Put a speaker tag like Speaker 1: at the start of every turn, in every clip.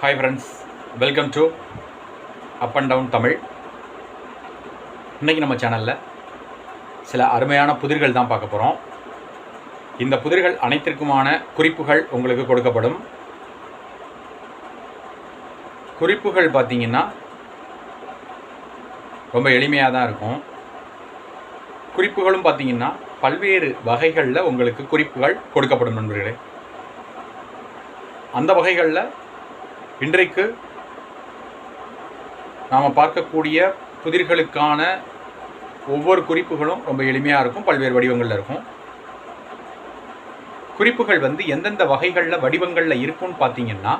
Speaker 1: Hi friends welcome to up and down Tamil இன்றைக்கி நம்ம சேனலில் சில அருமையான புதிர்கள் தான் பார்க்க போகிறோம் இந்த புதிர்கள் அனைத்திற்குமான குறிப்புகள் உங்களுக்கு கொடுக்கப்படும். குறிப்புகள் பார்த்திங்கன்னா ரொம்ப எளிமையாக தான் இருக்கும். குறிப்புகளும் பார்த்தீங்கன்னா பல்வேறு வகைகளில் உங்களுக்கு குறிப்புகள் கொடுக்கப்படும் நண்பர்களே. அந்த வகைகளில் இன்றைக்கு நாம் பார்க்கக்கூடிய புதிர்களுக்கான ஒவ்வொரு குறிப்புகளும் ரொம்ப எளிமையாக இருக்கும் பல்வேறு வடிவங்களில் இருக்கும். குறிப்புகள் வந்து எந்தெந்த வகைகளில் வடிவங்களில் இருக்கும்னு பார்த்தீங்கன்னா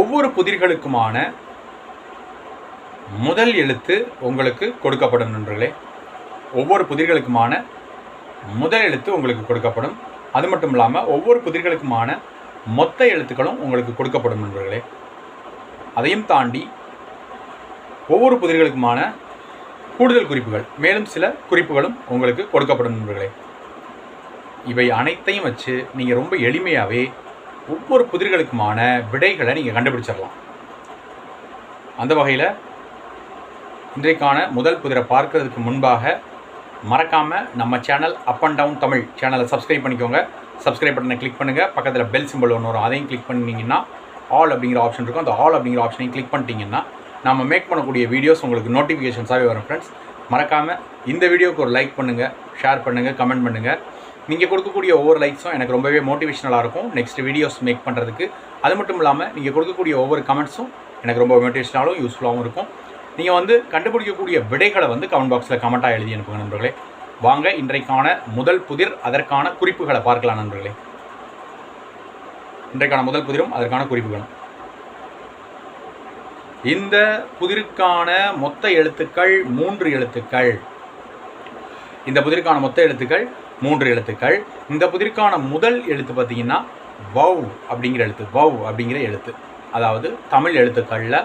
Speaker 1: ஒவ்வொரு புதிர்களுக்குமான முதல் எழுத்து உங்களுக்கு கொடுக்கப்படும் நண்பர்களே. ஒவ்வொரு புதிர்களுக்குமான முதல் எழுத்து உங்களுக்கு கொடுக்கப்படும். அது மட்டும் இல்லாமல் ஒவ்வொரு புதிர்களுக்குமான மொத்த எழுத்துக்களும் உங்களுக்கு கொடுக்கப்படும் நண்பர்களே. அதையும் தாண்டி ஒவ்வொரு புதிர்களுக்குமான கூடுதல் குறிப்புகள் மேலும் சில குறிப்புகளும் உங்களுக்கு கொடுக்கப்படும் நண்பர்களே. இவை அனைத்தையும் வச்சு நீங்கள் ரொம்ப எளிமையாகவே ஒவ்வொரு புதிர்களுக்குமான விடைகளை நீங்கள் கண்டுபிடிச்சிடலாம். அந்த வகையில் இன்றைக்கான முதல் புதிரை பார்க்கறதுக்கு முன்பாக மறக்காமல் நம்ம channel up and down Tamil சேனலை சப்ஸ்கிரைப் பண்ணிக்கோங்க. சப்ஸ்கிரைப் பட்டனை கிளிக் பண்ணுங்கள் பக்கத்தில் பெல் சிம்பிள் ஒன்று வரும். அதையும் கிளிக் பண்ணிங்கன்னா ஆல் அப்படிங்கிற ஆப்ஷன் இருக்கும். அந்த ஆல் அப்படிங்கிற ஆப்ஷனையும் கிளிக் பண்ணிட்டீங்கன்னா நம்ம மேக் பண்ணக்கூடிய வீடியோஸ் உங்களுக்கு நோட்டிஃபிகேஷன்ஸாகவே வரும் ஃப்ரெண்ட்ஸ் மறக்காமல் இந்த வீடியோக்கு ஒரு லைக் பண்ணுங்கள் ஷேர் பண்ணுங்கள் கமெண்ட் பண்ணுங்கள் நீங்கள் கொடுக்கக்கூடிய ஒவ்வொரு லைக்ஸும் எனக்கு ரொம்பவே மோட்டிவேஷனலாக இருக்கும். நெக்ஸ்ட் வீடியோஸ் மேக் பண்ணுறதுக்கு அது மட்டும் இல்லாமல் நீங்கள் கொடுக்கக்கூடிய ஒவ்வொரு கமெண்ட்ஸும் எனக்கு ரொம்ப மோட்டிவேஷனாலும் யூஸ்ஃபுல்லாகவும் இருக்கும். நீங்கள் வந்து கண்டுபிடிக்கக்கூடிய விடைகளை வந்து கமெண்ட் பாக்ஸில் கமெண்ட்டாக எழுதி அனுப்புங்க நண்பர்களே. வாங்க இன்றைக்கான முதல் புதிர் அதற்கான குறிப்புகளை பார்க்கலாம் நண்பர்களே. இன்றைக்கான முதல் புதிரும் அதற்கான குறிப்புகளும். இந்த புதிருக்கான மொத்த எழுத்துக்கள் மூன்று எழுத்துக்கள். இந்த புதிருக்கான மொத்த எழுத்துக்கள் மூன்று எழுத்துக்கள். இந்த புதிருக்கான முதல் எழுத்து பார்த்தீங்கன்னா வவ் அப்படிங்கிற எழுத்து வவ் அப்படிங்கிற எழுத்து. அதாவது தமிழ் எழுத்துக்களில்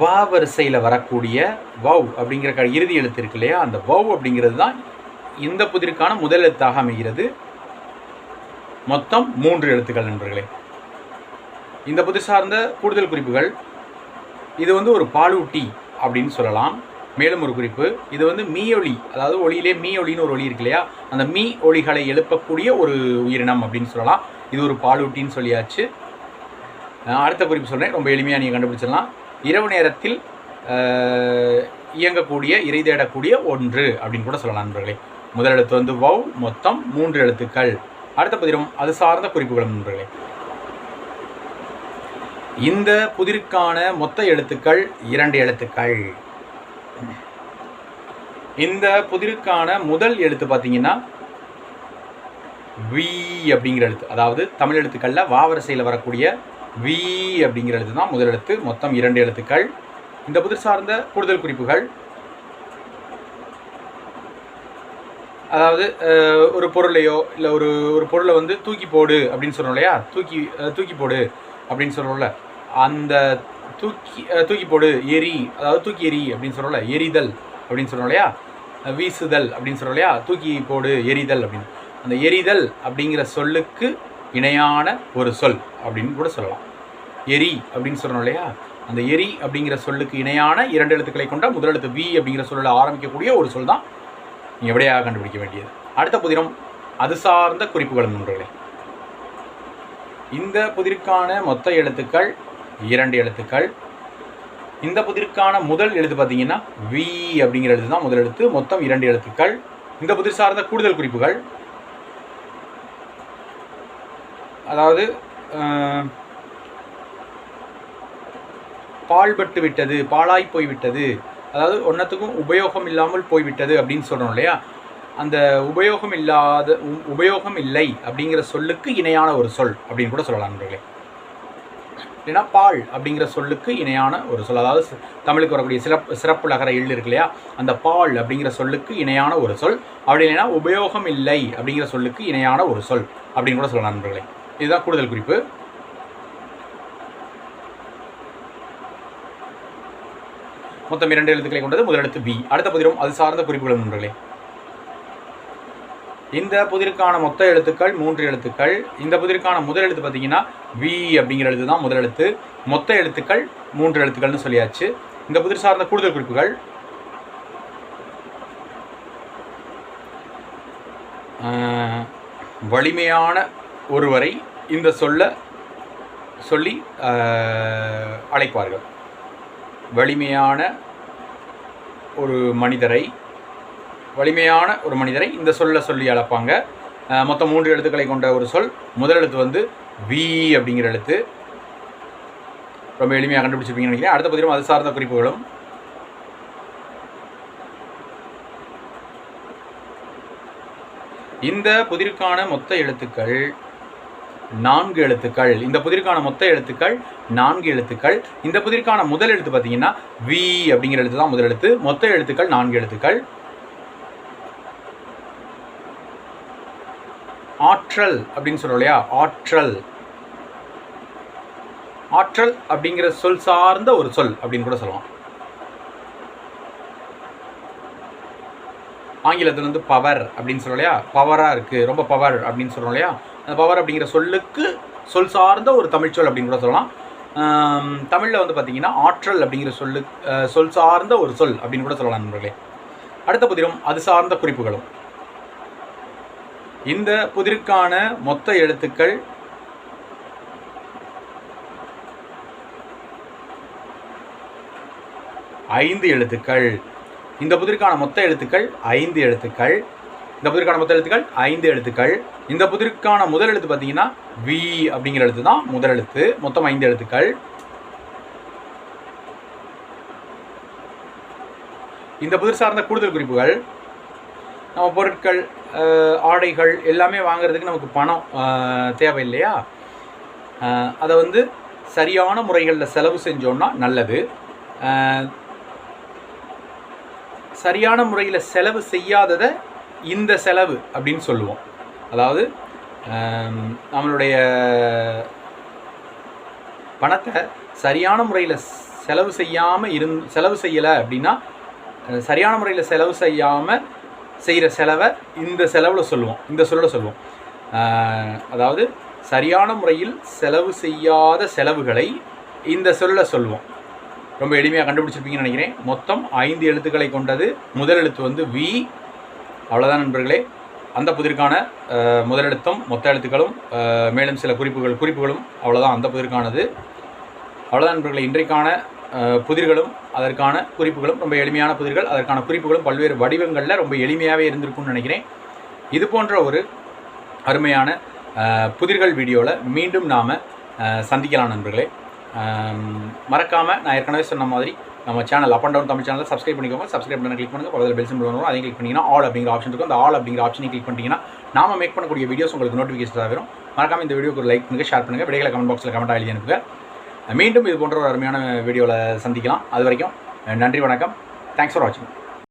Speaker 1: வா வரிசையில் வரக்கூடிய வவ் அப்படிங்கிற இறுதி எழுத்து இருக்கு இல்லையா? அந்த வவ் அப்படிங்கிறது தான் இந்த புதிருக்கான முதல் எழுத்தாக அமைகிறது. மொத்தம் மூன்று எழுத்துக்கள் நண்பர்களே. இந்த புதிர் சார்ந்த கூடுதல் குறிப்புகள் இது வந்து ஒரு பாலூட்டி அப்படின்னு சொல்லலாம். மேலும் ஒரு குறிப்பு இது வந்து மீ ஒளி அதாவது ஒளியிலே மீ ஒளின்னு ஒரு ஒளி இருக்கு இல்லையா? அந்த மீ ஒளிகளை எழுப்பக்கூடிய ஒரு உயிரினம் அப்படின்னு சொல்லலாம். இது ஒரு பாலூட்டின்னு சொல்லியாச்சு. அடுத்த குறிப்பு சொல்கிறேன் ரொம்ப எளிமையாக நீங்கள் கண்டுபிடிச்சிடலாம். இரவு நேரத்தில் இயங்கக்கூடிய இறை தேடக்கூடிய ஒன்று அப்படின்னு கூட சொல்லலாம் நண்பர்களே. முதல் எழுத்து வந்து வவ் மொத்தம் மூன்று எழுத்துக்கள். அடுத்த பதிரும் அது சார்ந்த குறிப்புகள் நண்பர்களே. இந்த புதிருக்கான மொத்த எழுத்துக்கள் இரண்டு எழுத்துக்கள். இந்த புதிருக்கான முதல் எழுத்து பார்த்தீங்கன்னா வி அப்படிங்கிற எழுத்து. அதாவது தமிழ் எழுத்துக்களில் வாவரிசையில் வரக்கூடிய வி அப்படிங்கிற எழுத்து தான் முதல் எழுத்து. மொத்தம் இரண்டு எழுத்துக்கள். இந்த புதிர் சார்ந்த கூடுதல் குறிப்புகள். அதாவது ஒரு பொருளையோ இல்லை ஒரு ஒரு பொருளை வந்து தூக்கி போடு அப்படின்னு சொல்கிறோம் இல்லையா? தூக்கி தூக்கி போடு அப்படின்னு சொல்கிறோம்ல அந்த தூக்கி தூக்கி போடு எரி அதாவது தூக்கி எரி அப்படின்னு சொல்கிறோம்ல எரிதல் அப்படின்னு சொல்கிறோம் இல்லையா? வீசுதல் அப்படின்னு சொல்கிறோம் இல்லையா? தூக்கி போடு எரிதல் அப்படின்னு. அந்த எரிதல் அப்படிங்கிற சொல்லுக்கு இணையான ஒரு சொல் அப்படின்னு கூட சொல்லலாம். எரி அப்படின்னு சொல்கிறோம் இல்லையா? அந்த எரி அப்படிங்கிற சொல்லுக்கு இணையான இரண்டு எழுத்துக்களை கொண்ட முதல் எழுத்து வி அப்படிங்கிற சொல்லில் ஆரம்பிக்கக்கூடிய ஒரு சொல் தான் நீங்கள் எப்படியாக கண்டுபிடிக்க வேண்டியது. அடுத்த புதிரம் அது சார்ந்த குறிப்புகள் நண்பர்களே. இந்த புதிருக்கான மொத்த எழுத்துக்கள் இரண்டு எழுத்துக்கள். இந்த புதிருக்கான முதல் எழுத்து பார்த்தீங்கன்னா வி அப்படிங்கிற எழுத்து தான் முதல் எழுத்து. மொத்தம் இரண்டு எழுத்துக்கள். இந்த புதிர் சார்ந்த கூடுதல் குறிப்புகள். அதாவது பால்பட்டு விட்டது பாழாய் போய்விட்டது. அதாவது ஒன்றத்துக்கும் உபயோகம் இல்லாமல் போய்விட்டது அப்படின்னு சொல்கிறோம் இல்லையா? அந்த உபயோகம் இல்லாத உ- உபயோகம் இல்லை அப்படிங்கிற சொல்லுக்கு இணையான ஒரு சொல் அப்படின்னு கூட சொல்லலாம் நண்பர்களே. இல்லைன்னா பால் அப்படிங்கிற சொல்லுக்கு இணையான ஒரு சொல். அதாவது தமிழுக்கு வரக்கூடிய சிறப்பு சிறப்பு நகர எள் இருக்கு இல்லையா? அந்த பால் அப்படிங்கிற சொல்லுக்கு இணையான ஒரு சொல். அப்படி இல்லைன்னா உபயோகம் இல்லை அப்படிங்கிற சொல்லுக்கு இணையான ஒரு சொல் அப்படின்னு கூட சொல்லலாம் நண்பர்களே. இதுதான் கூடுதல் குறிப்பு. மொத்தம் இரண்டு எழுத்துக்களை கொண்டது முதலெழுத்து பி அடுத்த பதிலும் அது சார்ந்த குறிப்புகளும் நண்பர்களே. இந்த புதிருக்கான மொத்த எழுத்துக்கள் மூன்று எழுத்துக்கள். இந்த புதிருக்கான முதல் எழுத்து பார்த்தீங்கன்னா வி அப்படிங்கிற எழுத்து தான் முதல் எழுத்து. மொத்த எழுத்துக்கள் மூன்று எழுத்துக்கள்னு சொல்லியாச்சு. இந்த புதிர் சார்ந்த கூடுதல் குறிப்புகள். வலிமையான ஒருவரை இந்த சொல்ல சொல்லி அழைப்பார்கள். வலிமையான ஒரு மனிதரை வலிமையான ஒரு மனிதரை இந்த சொல்ல சொல்லி அழைப்பாங்க மொத்தம் மூன்று எழுத்துக்களை கொண்ட ஒரு சொல். முதல் எழுத்து வந்து வி அப்படிங்கிற எழுத்து. ரொம்ப எளிமையாக கண்டுபிடிச்சிருப்பீங்கன்னு நினைக்கிறேன். அடுத்த பதிலும் அது சார்ந்த குறிப்புகளும். இந்த புதிருக்கான மொத்த எழுத்துக்கள் நான்கு எழுத்துக்கள். இந்த புதிருக்கான மொத்த எழுத்துக்கள் நான்கு எழுத்துக்கள். இந்த புதிருக்கான முதல் எழுத்து பார்த்தீங்கன்னா வி அப்படிங்கிற எழுத்து தான் முதல் எழுத்து. மொத்த எழுத்துக்கள் நான்கு எழுத்துக்கள். ஆற்றல் அப்படின்னு சொல்றோம் இல்லையா? ஆற்றல். ஆற்றல் அப்படிங்கிற சொல் சார்ந்த ஒரு சொல் அப்படின்னு கூட சொல்லலாம். ஆங்கிலத்தில் வந்து பவர் அப்படின்னு சொல்லலையா இல்லையா? பவராக இருக்குது ரொம்ப பவர் அப்படின்னு சொல்கிறோம் இல்லையா? பவர் அப்படிங்கிற சொல்லுக்கு சொல் சார்ந்த ஒரு தமிழ் சொல் அப்படின்னு கூட சொல்லலாம். தமிழில் வந்து பார்த்தீங்கன்னா ஆற்றல் அப்படிங்கிற சொல்லு சொல் சார்ந்த ஒரு சொல் அப்படின்னு கூட சொல்லலாம் நண்பர்களே. அடுத்த புதிரும் அது சார்ந்த குறிப்புகளும். இந்த புதிருக்கான மொத்த எழுத்துக்கள் ஐந்து எழுத்துக்கள். இந்த புதிருக்கான மொத்த எழுத்துக்கள் ஐந்து எழுத்துக்கள். இந்த புதிருக்கான மொத்த எழுத்துக்கள் ஐந்து எழுத்துக்கள். இந்த புதிருக்கான முதல் எழுத்து பார்த்தீங்கன்னா வி அப்படிங்கிற எழுத்து தான் முதல் எழுத்து. மொத்தம் ஐந்து எழுத்துக்கள். இந்த புதிர் சார்ந்த கூடுதல் குறிப்புகள் நம்ம பொருட்கள் ஆடைகள் எல்லாமே வாங்குறதுக்கு நமக்கு பணம் தேவை இல்லையா அதை வந்து சரியான முறைகளில் செலவு செஞ்சோம்னா நல்லது. சரியான முறையில் செலவு செய்யாததை இந்த செலவு அப்படின்னு சொல்லுவோம். அதாவது நம்மளுடைய பணத்தை சரியான முறையில் செலவு செய்யாமல் இருந் செலவு செய்யலை அப்படின்னா சரியான முறையில் செலவு செய்யாமல் செய்கிற செலவை இந்த செலவில் சொல்லுவோம். இந்த சொல்ல சொல்லுவோம். அதாவது சரியான முறையில் செலவு செய்யாத செலவுகளை இந்த சொல்ல சொல்லுவோம். ரொம்ப எளிமையாக கண்டுபிடிச்சிருப்பீங்கன்னு நினைக்கிறேன். மொத்தம் ஐந்து எழுத்துக்களை கொண்டது. முதல் எழுத்து வந்து வி. அவ்வளோதான் நண்பர்களே. அந்த புதிருக்கான முதலெழுத்தும் மொத்த எழுத்துக்களும் மேலும் சில குறிப்புகள் குறிப்புகளும் அவ்வளோதான் அந்த புதிருக்கானது. அவ்வளோதான் நண்பர்களை. இன்றைக்கான புதிர்களும் அதற்கான குறிப்புகளும் ரொம்ப எளிமையான புதிர்கள். அதற்கான குறிப்புகளும் பல்வேறு வடிவங்களில் ரொம்ப எளிமையாகவே இருந்திருக்கும்னு நினைக்கிறேன். இது போன்ற ஒரு அருமையான புதிர்கள் வீடியோவில் மீண்டும் நாம் சந்திக்கலாம் நண்பர்களே. மறக்காமல் நான் ஏற்கனவே சொன்ன மாதிரி நம்ம channel up and down Tamil சேனலில் சப்ஸ்கிரைப் பண்ணிக்கோங்க. சப்ஸ்கிரைப் பண்ணி கிளிக் பண்ணுங்க. பக்கத்தில் பெல் சிம்பிள் வரும். அதையும் கிளிக் பண்ணிங்கன்னா ஆல் அப்படிங்கிற ஆப்ஷன் இருக்கும். அந்த ஆல் அப்படிங்கிற ஆப்ஷனை கிளிக் பண்ணிங்கன்னா நாம மேக் பண்ணக்கூடிய வீடியோஸ் உங்களுக்கு நோட்டிஃபிகேஷன் வரும். மறக்காம இந்த வீடியோக்கு ஒரு லைக் பண்ணுங்க ஷேர் பண்ணுங்க. விடைகளை கமெண்ட் பாக்ஸில் கமெண்ட் எழுதி அனுப்புங்க. மீண்டும் இது போன்ற ஒரு அருமையான வீடியோவில் சந்திக்கலாம். அது வரைக்கும் நன்றி வணக்கம். தேங்க்ஸ் ஃபார் வாட்சிங்